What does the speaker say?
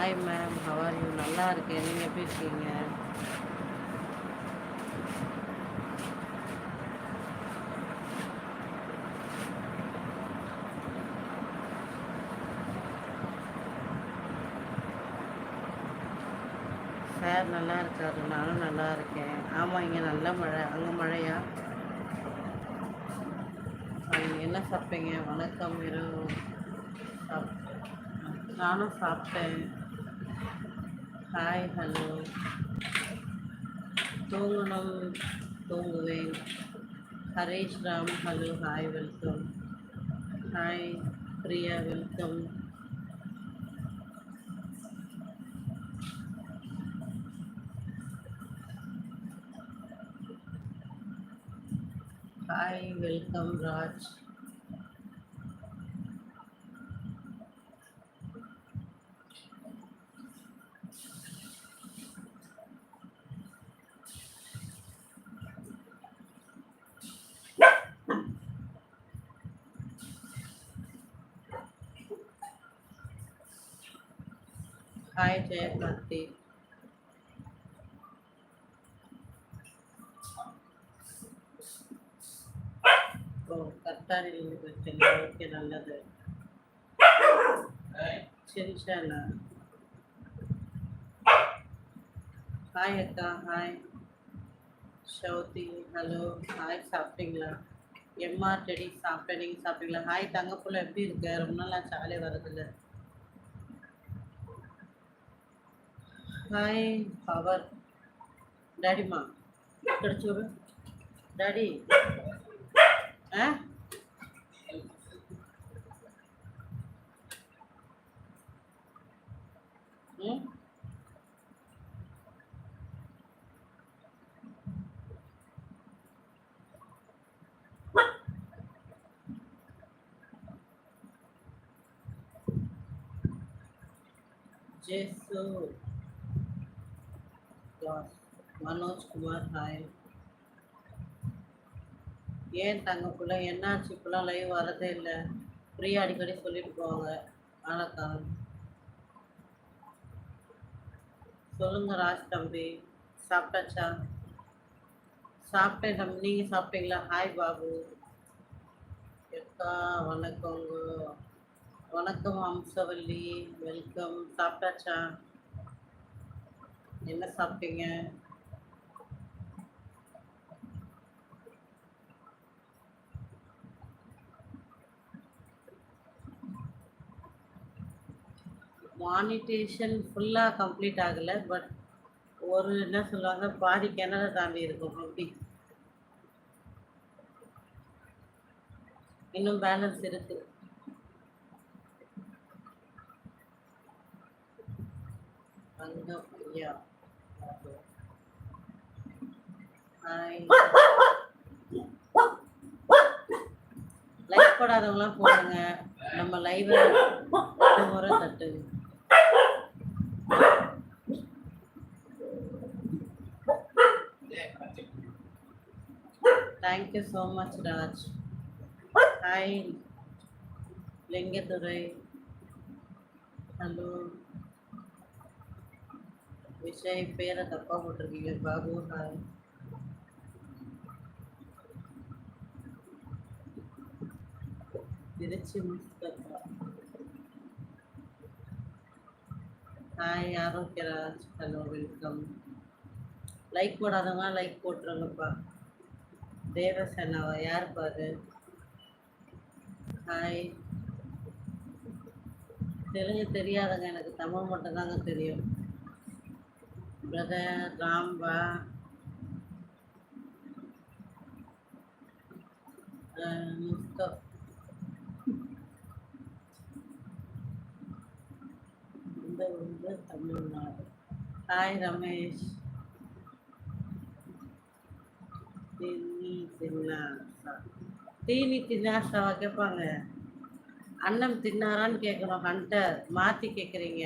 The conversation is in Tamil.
ஹாய் மேம் ஹவர் யூ நல்லா இருக்கேன். நீங்கள் எப்படி இருக்கீங்க? சார் நல்லா இருக்காரு. நானும் நல்லா இருக்கேன். ஆமாம் இங்கே நல்ல மழை. அங்கே மழையா? நீங்கள் என்ன சாப்பிட்டீங்க? வணக்கம் இரவு. சாப் நானும் சாப்பிட்டேன். ஹாய் ஹலோ தூங்கணும் தூங்குவேன் Haresh Ram hello hi welcome hi Priya welcome hi welcome Raj hi Jayakarthi ஓ கத்தாரில் ஓகே நல்லது. சார் ஹாய் அக்கா. ஹாய் ஷவுதி ஹலோ ஹாய் சாப்பிட்டீங்களா? எம்ஆர் டெடி சாப்பிட்டேன். நீங்கள் சாப்பிட்டீங்களா? ஹாய் தங்கப்புள்ள எப்படி இருக்க? ரொம்ப நாளாக சாலே வரதில்ல. హాయ్ పవర్ డాడీ మా ఇక్కడ చూడు daddy Jesus. Manoj Kumar? Hi ஏன் தங்க பிள்ளை? என்னாச்சு? இப்பெல்லாம் லைவ் வரதே இல்லை. ஃப்ரீயாக அடிக்கடி சொல்லிட்டு போவாங்க. வணக்கம் சொல்லுங்க ராஜ் தம்பி. சாப்பிட்டாச்சா? சாப்பிட்டேன் தம்பி. நீங்கள் சாப்பிட்டீங்களா? ஹாய் பாபு. எக்கா வணக்கம் வணக்கம் அம்சவல்லி வெல்கம் சாப்பிட்டாச்சா? என்ன சாப்பிட்டீங்க? மானிட்டேஷன் ஃபுல்லாக கம்ப்ளீட் ஆகலை பட் ஒரு என்ன சொல்லுவாங்க பாதி கிணறு தாண்டி இருக்கும் அப்படி இன்னும் பேலன்ஸ் இருக்கு. அங்கே ஐயா. லைக் போடாதவங்களாம் போடுங்க. நம்ம லைவ் முறை தட்டு. Thank you so much Raj hi Lingathurai hello Vishay பேரை தப்பாக போட்டிருக்கீங்க? Babu hi Trichy Mustafa hi Arokiyaraj hello welcome like போடாதவங்க like போட்டுருங்கப்பா. தேவசேனாவா? யார் பாரு? ஹாய் தெலுங்கு தெரியாதங்க எனக்கு தமிழ் மட்டும்தாங்க தெரியும். பிரதர் ராம்பா முஸ்தபா இந்த ஊர் தமிழ்நாடு ஹாய் ரமேஷ். தீனி தின்னாசா. தீனி தின்னாசாவா கேட்பாங்க அன்னம் தின்னாரான்னு கேட்குறோம் ஹண்டர். மாற்றி கேட்குறீங்க